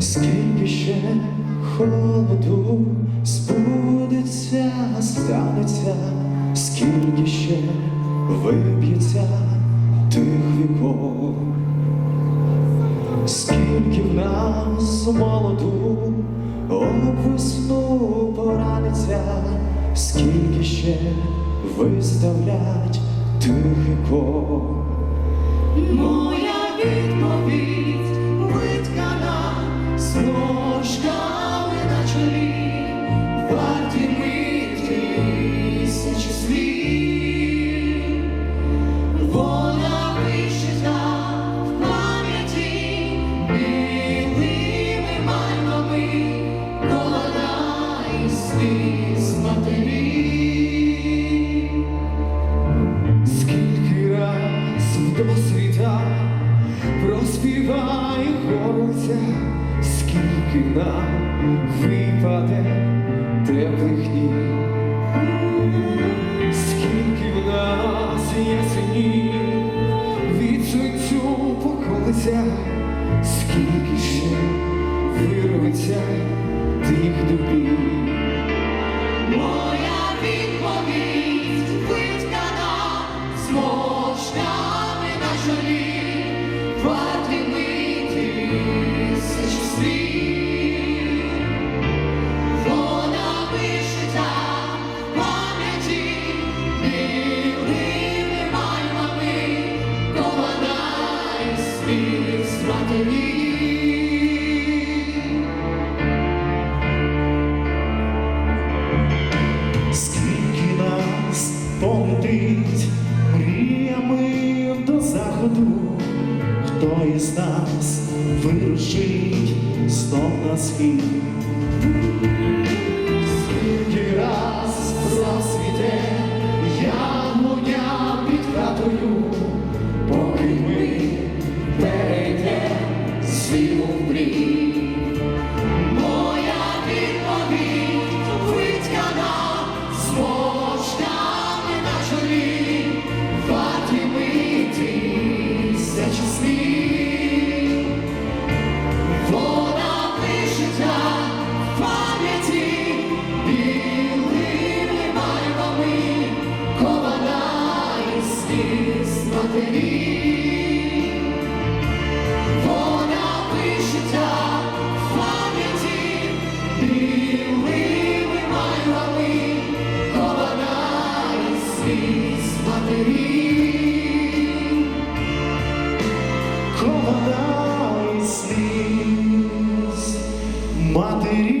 скільки ще холоду збудеться, станеться, скільки ще виб'ється тих віков, скільки в нас молоду обвесну пораниться, скільки ще виставлять тих віков. Моя досвіта проспіває горця, скільки нам випаде теплих днів, скільки в нас є синів, від сонцю поколиця, скільки ще вирветься тих дубів. Моя відповідь Скільки нас полетить мріями до заходу, хто із нас вирушить знов на схід? вони холода і сліз матерів, холода і сліз матерів.